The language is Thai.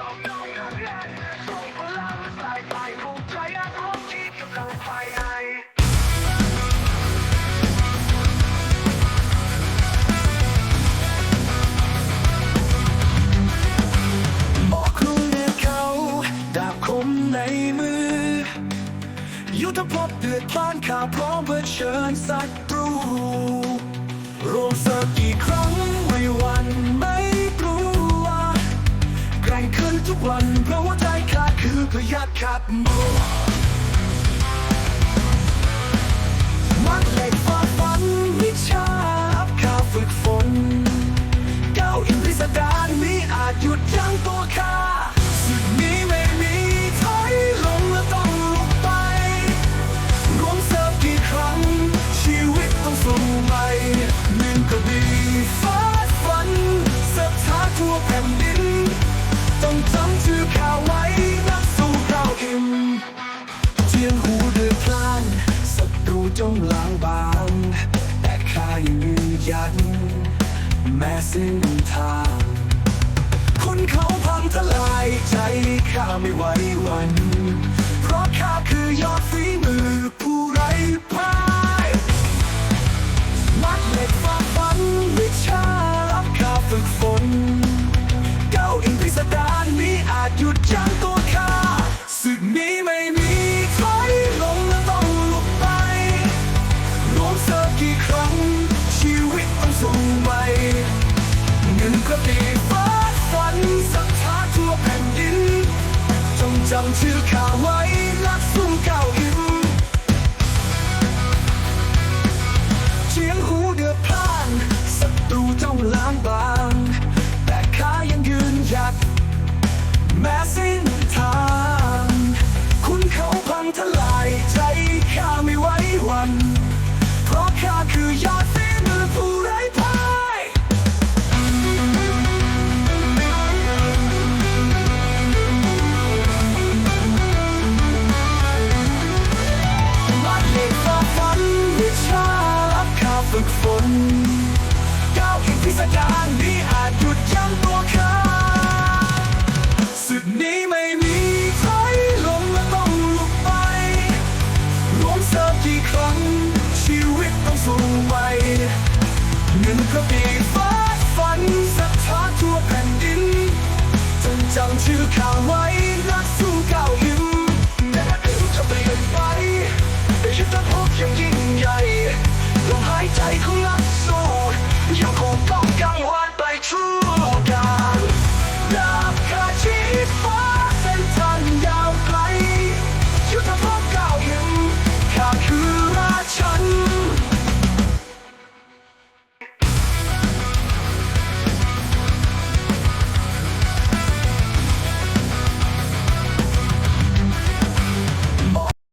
ส่งพลังสายไปภูมิใจอันของนี้กำลังไปให้ออกลุยเขาดาบคมในมือยุทธภพเดือดพลานข่าวพร้อมเผชิญศัตรู เพราะว่าใจข้าคือพยัคฆ์ขับมือมัดเหล็กฝ่าฟันวิชาอับข้าฝึกฝนเก้าอินพิสดารนี้อาจหยุดยั้งตัวข้าสึกนี้ไม่มีถอยลงและต้องลุกไปรวมเสิร์ฟกี่ครั้ง ชีวิตต้องสู้ใหม่หนึ่งก็ดีฟ้าฝันศรัทธาทั่วแผ่นดิน ต้องจำชื่อข้าไว้นักสู้เราอิ่มเจียงหูเดือดพลานศัตรูจงล้างบาง แต่ข้ายังยืนยัน แม้สิ้นทางคนเขาพังทลายใจข้าไม่ไหววัน เพราะข้าคือยอดฝีมือผู้ไร้พ่ายมัดเหล็กฝ่าฟันวิชารับข้าฝึกฝ อาจหยุดยั้งตัวข้าศึกนี้ไม่มีถอยลงและต้องลุกไปรวมเสิร์ฟกี่ครั้ง ชีวิตต้องสู้ใหม่เงินก็ตีฟ้าฝันศรัทธาทั่วแผ่นดิน จงจำชื่อข้าไว้ึกฝนก้าวแห่งพิสดารนี้อาจหยุดยั้งตัวข้าสุดนี้ไม่มีใครลงและต้องลุกไปล้มเสิร์ฟกี่ครั้ง ชีวิตต้องสู้ไปเงินก็ปีฟ้า